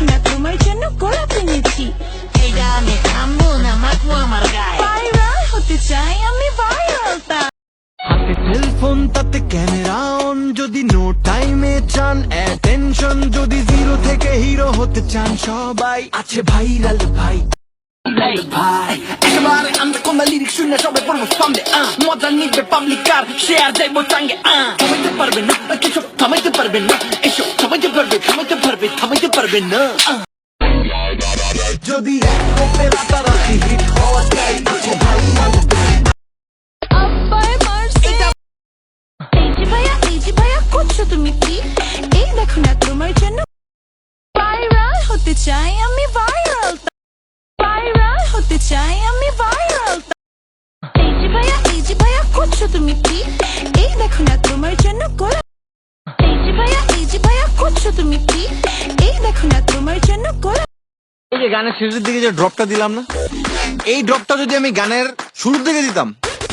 না তোমার জন্য গোলাপ এনেছি এইটা আমি থামবো না মাখবো আমার গায়ে ভাইরাল হতে চাই আমি ভাইরাল হাতে সেলফোন তাতে ক্যামেরা অন যদি নো টাইমে চান অ্যাটেনশন যদি জিরো থেকে হিরো হতে চান সবাই আছে ভাইরাল ভাই ভাই একেবারে আমরা কোন লিরিক্স শুনে সবাই পড়ব সামনে আহ মজা নিবে পাবলিকার শেয়ার যাইবো চাঙ্গে আহ থামাইতে পারবে না কিছু থামাইতে পারবে না এসব থামাইতে পারবে থামাইতে পারবে থামাইতে পারবে না আহ। যদি এক কোপে রাতারাতি হিট হওয়া চাই আছে ভাইরাল আব্বাই তুমি কি এই দেখো না তোমার জন্য এই যে গানের শেষের দিকে যে ড্রপটা দিলাম না এই ড্রপটা যদি আমি গানের শুরুর দিকে দিতাম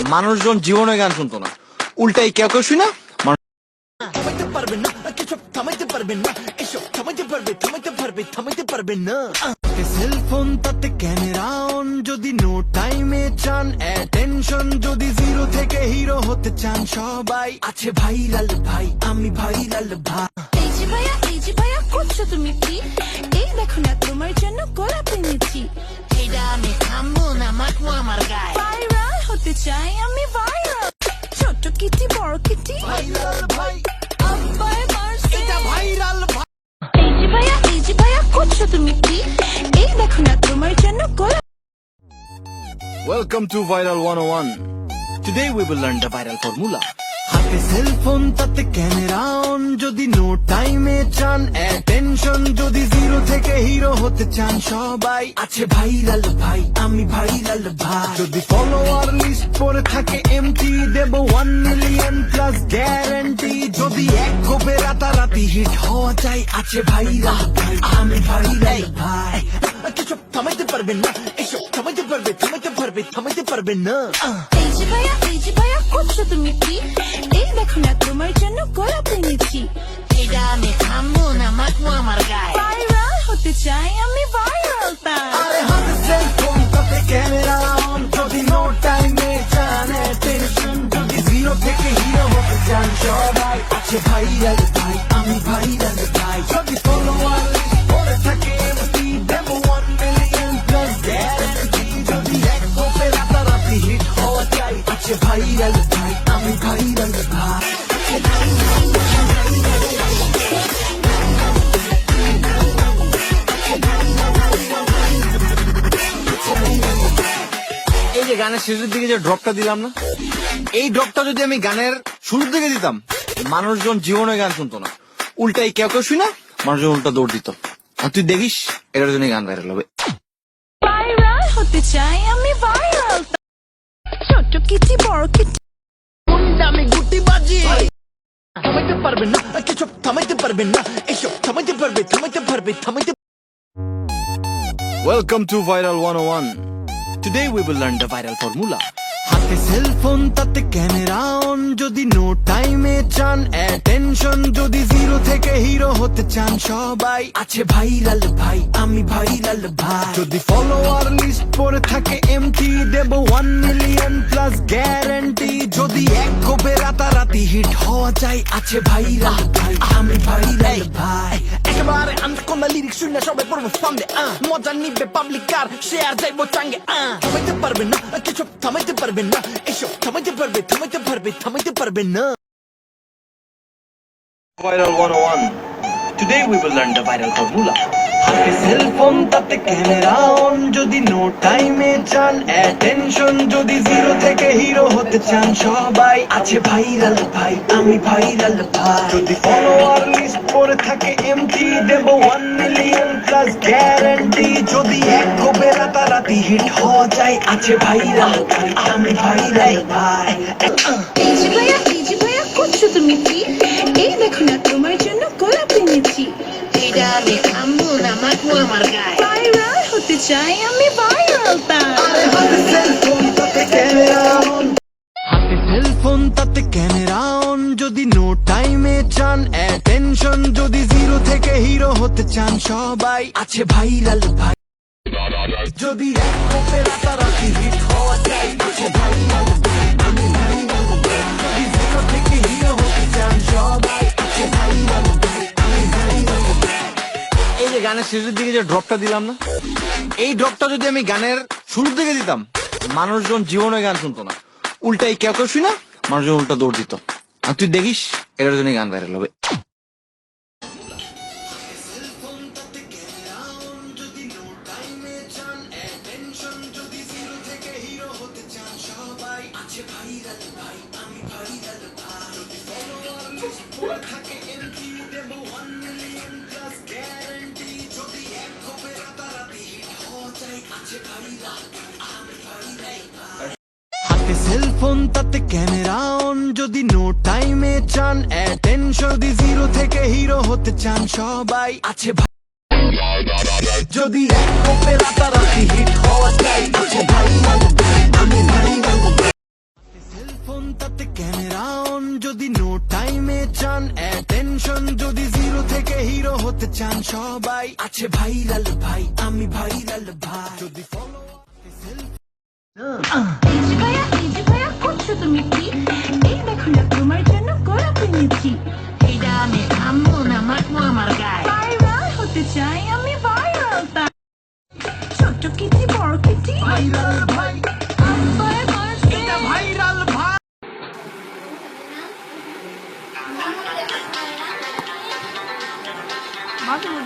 মানুষজন জীবনে গান শুনতো না উল্টাই কেউ কেউ শুনা পারবেন পারবে না কিছু থামাইতে পারবে না এসব থামাইতে পারবে থামাইতে পারবে থামাইতে পারবে না। সেলফোন তাতে ক্যামেরা অন যদি নো টাইমে চান অ্যাটেনশন যদি জিরো থেকে হিরো হতে চান সবাই আছে ভাইরাল ভাই আমি ভাইরাল ভাই। এই যে ভাইয়া এই যে ভাইয়া করছ তুমি কি? এই দেখো না তোমার জন্য গোলাপ এনেছি। এইটা আমি খামবো না মাখবো আমার গায়ে। ভাইরাল হতে চাই আমি ভাইরাল ছোট কিটি বড় কিটি। ভাইরাল ভাই। আব্বাই যে ভাইয়া করছ তুমি কি এই দেখো না তোমার জন্য গোলাপ Welcome to Viral 101. Today we will learn the viral formula. হাতে সেলফোন তাতে ক্যামেরা অন যদি নো টাইমে চান অ্যাটেনশন যদি জিরো থেকে হিরো হতে চান, সবাই আছে ভাইরাল ভাই, আমি ভাইরাল ভাই। যদি ফলোয়ার লিস্ট পরে থাকে এমটি দেব ওয়ান মিলিয়ন প্লাস গ্যারান্টি যদি এক কোপে রাতারাতি হিট হওয়া চাই, আছে ভাইরাল ভাই, আমি ভাইরাল ভাই। কিছু থামাইতে পারবে না এসব থামাইতে পারবে থামাইতে পারবে থামাইতে পারবে না এই যে ভাইয়া এই যে ভাইয়া করছ তুমি কি এই দেখো না তোমার জন্য গোলাপ এনেছি এইটা আমি খামবো না মাখবো আমার গায়ে ভাইরাল হতে চাই আমি ভাইরাল তা আরে হাতে সেলফোন তাতে ক্যামেরা অন যদি নো টাইমে চান টেনশন যদি জিরো থেকে হিরো হতে চান সবাই আছে ভাইরাল ভাই আমি শেষের দিকে যে ড্রপটা দিলাম না এই ড্রপটা যদি আমি গানের শুরুর দিকে দিতাম মানুষজন জীবনে গান শুনতো না। উল্টাই কেউ কেউ শুনা মানুষজন উল্টা দৌড় দিত। আর তুই দেখিস এটার জন্য গান ভাইরাল হবে। ভাইরাল হতে চাই আমি ভাইরাল ছোট কিটি বড় কিটি। আমি গুটি বাজি। থামাইতে পারবে না কিছু থামাইতে পারবে না এসব থামাইতে পারবে থামাইতে পারবে থামাইতে Welcome to Viral 101. Today we will learn the viral formula. হাতে সেলফোন তাতে ক্যামেরা অন যদি নো টাইমে চান অ্যাটেনশন যদি জিরো থেকে হিরো হতে চান সবাই আছে ভাইরাল ভাই আমি ভাইরাল ভাই। যদি ফলোয়ার লিস্ট পরে থাকে এমটি দেব ওয়ান মিলিয়ন প্লাস গ্যারান্টি যদি এক কোপে রাতারাতি হিট হওয়া চাই আছে ভাইরাল ভাই আমি ভাইরাল ভাই। একেবারে আমরা কোন লিরিক্স শুনে সবাই পড়ব সামনে আহ মজা নিবে পাবলিকার শেয়ার যাইবো চাঙ্গে আহ থামাইতে পারবে না কিছু থামাইতে পারবে না এসব থামাইতে পারবে থামাইতে পারবে থামাইতে পারবে না Viral 101. Today we will learn the viral formula. হাতে সেলফোন তাতে ক্যামেরা অন যদি নো টাইমে চান অ্যাটেনশন যদি জিরো থেকে হিরো হতে চান, সবাই আছে ভাইরাল ভাই, আমি ভাইরাল ভাই। যদি ফলোয়ার লিস্ট পরে থাকে এমটি দেব ওয়ান মিলিয়ন প্লাস গ্যারান্টি যদি এক কোপে রাতারাতি হিট হওয়া যায়, আছে ভাইরাল ভাই, আমি ভাইরাল ভাই। এই যে ভাইয়া, এই যে ভাইয়া, করছ তুমি কি? এই দেখো না জন্য এইটা আমি খামবো না মাখবো আমার গায়ে। ভাইরাল হতে চাই আমি ভাইরাল হাতে সেলফোন তাতে ক্যামেরা অন যদি নো টাইমে চান অ্যাটেনশন যদি জিরো থেকে হিরো হতে চান সবাই আছে ভাইরাল ভাই। যদি এক কোপে রাতারাতি হিট হওয়া চাই আছে ভাইরাল ভাই। আমি গানের শেষের দিকে যে ড্রপটা দিলাম না, এই ড্রপটা যদি আমি গানের শুরু থেকে দিতাম, মানুষজন জীবনে গান শুনতো না। উল্টাই কেউ কেউ শুনা মানুষজন উল্টা দৌড় দিত। আর তুই দেখিস এটার জন্য গান ভাইরাল হবে। চান অ্যাটেনশন যদি জিরো থেকে হিরো হতে চান সবাই। আছে ভাই। যদি এক কোপে রাতারাতি হিট হওয়া চাই আছে ভাই আমি ভাইরাল সেলফোন তাতে ক্যামেরা অন যদি নো টাইমে চান অ্যাটেনশন যদি জিরো থেকে হিরো হতে চান সবাই। আছে ভাইরাল ভাই আমি ভাইরাল ভাই। যদি ফলো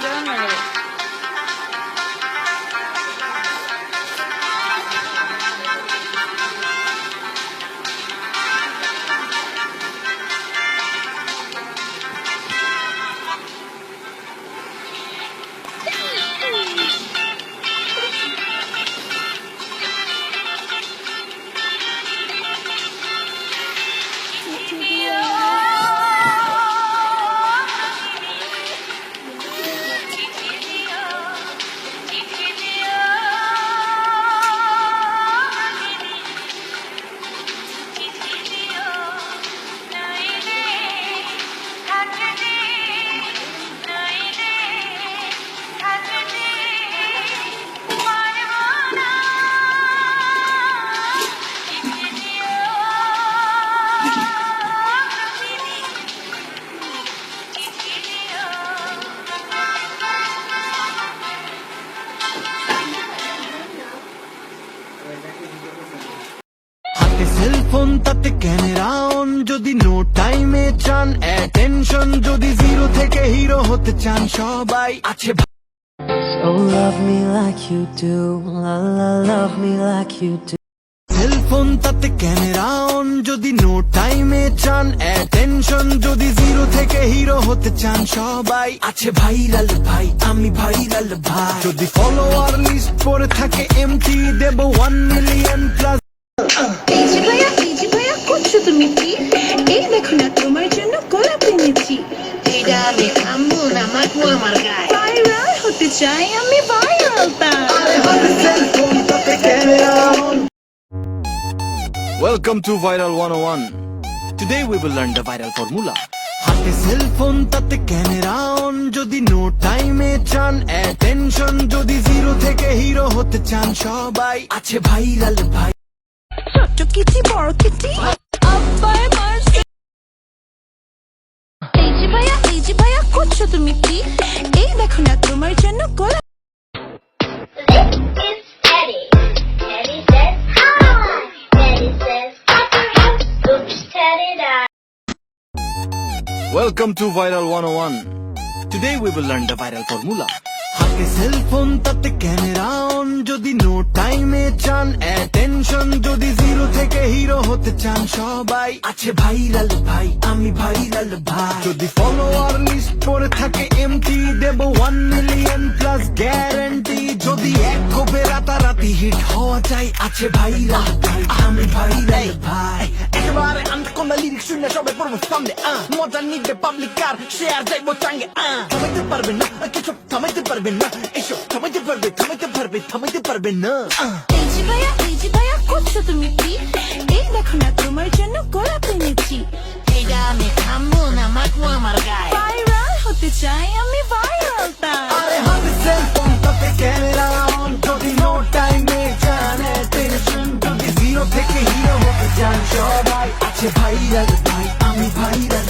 হাতে জিরো থেকে হিরো হতে চান সবাই। আছে ভাই So love me like you do, la la love me like you do. Cellphone তাতে ক্যামেরা অন যদি নো টাইমে চান অ্যাটেনশন যদি জিরো থেকে হিরো হতে চান সবাই। আছে ভাইরাল ভাই আমি ভাইরাল ভাই। যদি ফলোয়ার লিস্ট পড়ে থাকে এমটি দেব ওয়ান মিলিয়ন প্লাস চাই আমি viral Welcome to Viral 101. Today we will learn the viral formula. হাতে সেলফোন তাতে ক্যামেরা অন যদি নো টাইমে চান অ্যাটেনশন যদি জিরো থেকে হিরো হতে চান সবাই আছে ভাইরাল ভাই ছোট কিটি বড় কিটি। আব্বাই ইজি ভাইয়া করছ তুমি কি এই দেখো না তোমার জন্য died. Welcome to Viral 101. Today we will learn the viral formula. হাতে সেলফোন তাতে ক্যামেরা অন যদি নো টাইমে চান অ্যাটেনশন যদি জিরো থেকে হিরো হতে চান, সবাই আছে ভাইরাল ভাই, আমি ভাইরাল ভাই। যদি ফলোয়ার লিস্ট পড়ে থাকে এমটি দেব ওয়ান মিলিয়ন প্লাস গ্যারান্টি যদি এক কোপে রাতারাতি হিট হওয়া চাই, আছে ভাইরাল ভাই, আমি ভাইরাল ভাই। একেবারে আনকোনা লিরিক্স শুনে শূন্য সবে পড়ব সামনে মজা নিবে পাবলিক কার শেয়ার যাইবো চাঙ্গে থামাইতে পারবে না, কিছু থামাইতে পারবে না। এসব থামাইতে পারবে থামাইতে পারবে থামাইতে পারবে না। এই যে ভাইয়া এই যে ভাইয়া করছ তুমি কি? এই দেখো না তোমার জন্য গোলাপ এনেছি এটা আমি খামু না মাখবো আমার গায়ে। ভাইরাল হতে চাই আমি ভাইরাল তাই আরে হাতে সেল ফোন তাতে অন যদি নো টাইমে জানে টেনশন যদি জিরো থেকে হিরো হতে চান সবাই আছে ভাইরাল ভাই আমি ভাইরাল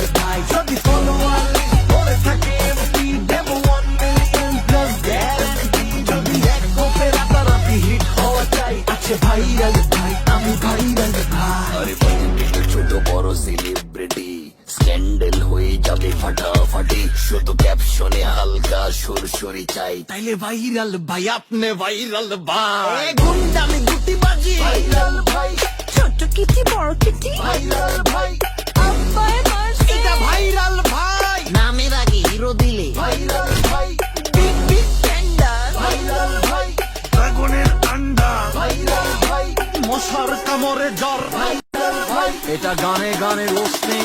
আছে ভাইরাল ভাই আমি ভাইরাল ভাই। আরে ভাই ছোট বড় সেলিব্রিটি স্ক্যান্ডেল হয়ে যাবে ফাটাফাটি। শুধু ক্যাপশনে হালকা সুরসুরি চাই। তাইলে ভাইরাল ভাই আপনি ভাইরাল ভাই। গুন্ডামি গুটি বাজি ভাইরাল ভাই। ছোট কিটি বড় কিটি। ভাইরাল ভাই। মারছে এটা ভাইরাল ভাই। জ্বর এটা গানে গানে রোস্টিং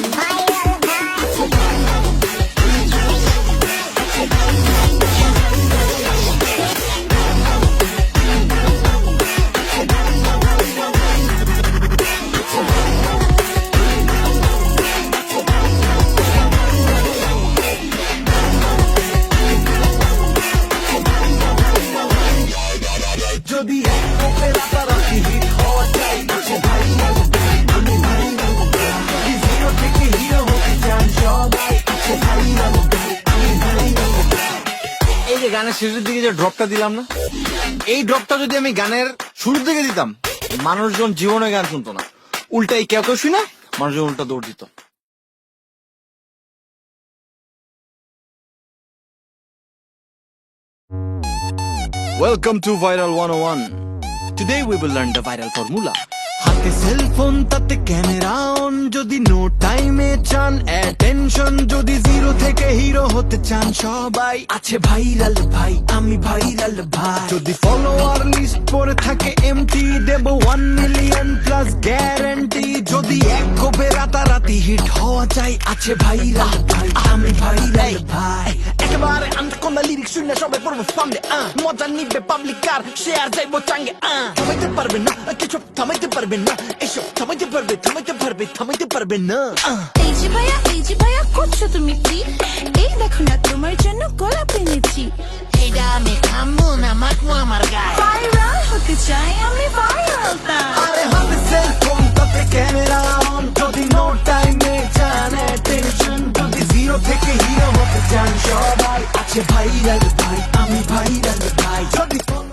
গানের শেষের দিকে যে ড্রপটা দিলাম না, এই ড্রপটা যদি আমি গানের শুরুর দিকে দিতাম, মানুষজন জীবনে গান শুনতো না উল্টা এই কেউ কেউ শুনে, মানুষজন উল্টা দৌড় দিত Welcome to Viral 101. Today we will learn the viral formula. হাতে সেল ফোন তাতে ক্যামেরা অন যদি নো টাইমে চান অ্যাটেনশন যদি জিরো থেকে হিরো হতে চান সবাই আছে ভাইরাল ভাই আমি ভাইরাল ভাই। যদি ফলোয়ার লিস্ট পরে থাকে এমটি দেব ওয়ান মিলিয়ন প্লাস গ্যারান্টি যদি এক কোপে রাতারাতি হিট হওয়া চাই আছে ভাইরাল ভাই আমি ভাইরাল ভাই। একেবারে আন্দাকোনা লিরিক্স শুনে সবাই পড়ব সামনে মজা নিবে পাবলিক কার শেয়ার যাইবো চাঙ্গে থামাইতে পারবে না কিছু থামাইতে পারবে না এসব থামাইতে পারবে থামাইতে পারবে থামাইতে পারবে না এই যে ভাইয়া এই যে ভাইয়া করছ তুমি কি এই দেখো না তোমার জন্য গোলাপ এনেছি এটা আমি খামু না মাখবো আমার গায়ে ভাইরাল হতে চাই আমি ভাইরাল তাই আরে হাতে সেল ফোন তাতে ক্যামেরা অন যদি নো টাইমে চান টেনশন জিরো থেকে হিরো হতে চান সবাই আছে ভাইরাল ভাই আমি ভাইরাল ভাই